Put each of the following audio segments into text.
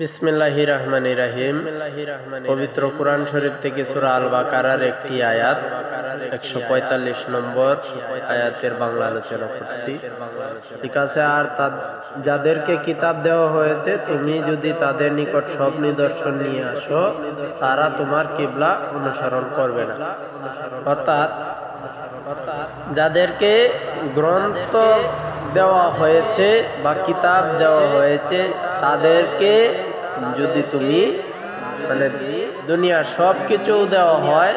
বিসমিল্লাহি রহমানি রাহিম পবিত্র কোরআন শরীফ থেকে সূরা আল বাকারার একটি আয়াত, একশো পঁয়তাল্লিশ নম্বর আয়াতের বাংলা আলোচনা করছি। ঠিক আছে, আর যাদেরকে কিতাব দেওয়া হয়েছে, তুমি যদি তাদের নিকট সব নিদর্শন নিয়ে আসো, তারা তোমার কিবলা অনুসরণ করবে না। অর্থাৎ, যাদেরকে গ্রন্থ দেওয়া হয়েছে বা কিতাব দেওয়া হয়েছে, তাদেরকে যদি তুমি মানে দুনিয়ার সব কিছু দেওয়া হয়,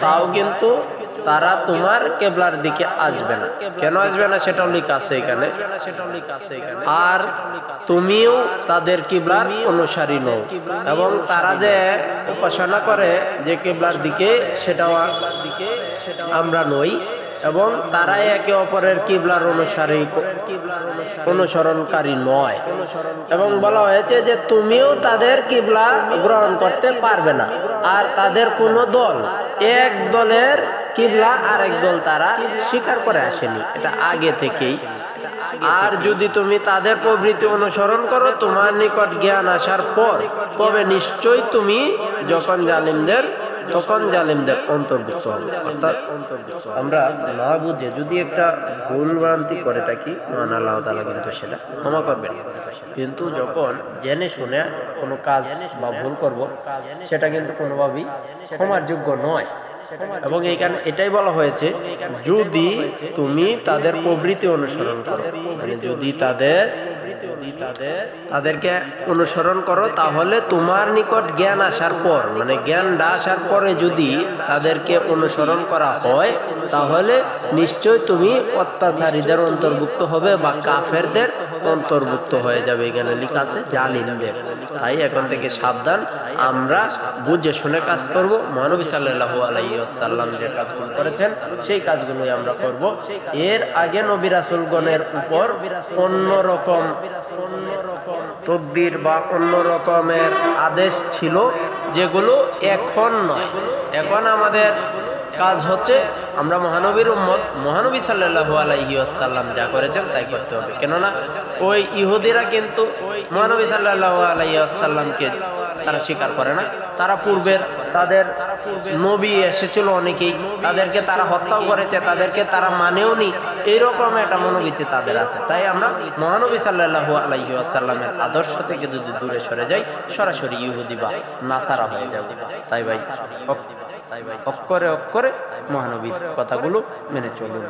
তাও কিন্তু তারা তোমার কেবলার দিকে আসবে না। কেন আসবে না সেটাও লিখা আছে এখানে। আর তুমিও তাদের কিবলার অনুসারী নও। এবং তারা যে উপাসনা করে যে কেবলার দিকে, সেটাও দিকে আমরা নই। এবং তারাই একে অপরের কিবলার অনুসারী অনুসরণকারী নয়। এবং বলা হয়েছে যে তুমিও তাদের কিবলা গ্রহণ করতে পারবে না। আর তাদের কোনো দল, এক দলের কিবলা আরেক দল তারা স্বীকার করে আসেনি। এটা আগে থেকেই। আর যদি তুমি তাদের প্রবৃত্তি অনুসরণ করো, তোমার নিকট জ্ঞান আসার পর, তবে নিশ্চয়ই তুমি যখন জালিমদের তখন জালিমদের অন্তর্ভুক্ত হবে। অর্থাৎ আমরা না বুঝে যদি একটা ভুল ভ্রান্তি করে থাকি, মহান আল্লাহ তালা কিন্তু সেটা ক্ষমা করবেন। কিন্তু যখন জেনে শুনে কোনো কাজ বা ভুল করব, সেটা কিন্তু কোনোভাবেই ক্ষমার যোগ্য নয়। এবং এইখানে এটাই বলা হয়েছে, যদি তুমি তাদের প্রবৃত্তি অনুসরণ করো মানে যদি তাদের তাদেরকে অনুসরণ করো তাহলে তোমার নিকট জ্ঞান আসার পর মানে জ্ঞানটা আসার পরে যদি তাদেরকে অনুসরণ করা হয় তাহলে নিশ্চয় তুমি অত্যাচারীদের অন্তর্ভুক্ত হবে বা কাফেরদের অন্তর্ভুক্ত হয়ে যাবে। এখানে লেখা আছে জালিমদের। তাই এখন থেকে সাবধান। আমরা বুঝে শুনে কাজ করব। মহানবী সাল্লাহ আলাইসাল্লাম যে কাজগুলো করেছেন সেই কাজগুলোই আমরা করব। এর আগে নবী রাসুলগণের উপর অন্য রকম তদ্বির বা অন্য রকমের আদেশ ছিল, যেগুলো এখন নয়। এখন আমাদের কাজ হচ্ছে, আমরা মহানবীর উম্মত, মহানবী সাল্লাহ আলাইহি আসাল্লাম যা করেছেন তাই করতে হবে। কেননা, ওই ইহুদিরা কিন্তু মহানবী সাল্লাহ আলাইহি আসাল্লামকে তারা স্বীকার করে না। তারা পূর্বের তাদের নবী এসেছিল অনেকেই। তাদেরকে তারা হত্যাও করেছে, তাদেরকে তারা মানেও নি। এইরকম একটা মনোভীতি তাদের আছে। তাই আমরা মহানবী সাল্লাহু আলাইহি আদর্শ থেকে যদি দূরে সরে যাই, সরাসরি ইহুদি বা নাসারা হয়ে যাব। তাই ভাই তাই ভাই অক্ষরে অক্ষরে মহানবীর কথাগুলো মেনে চলুন।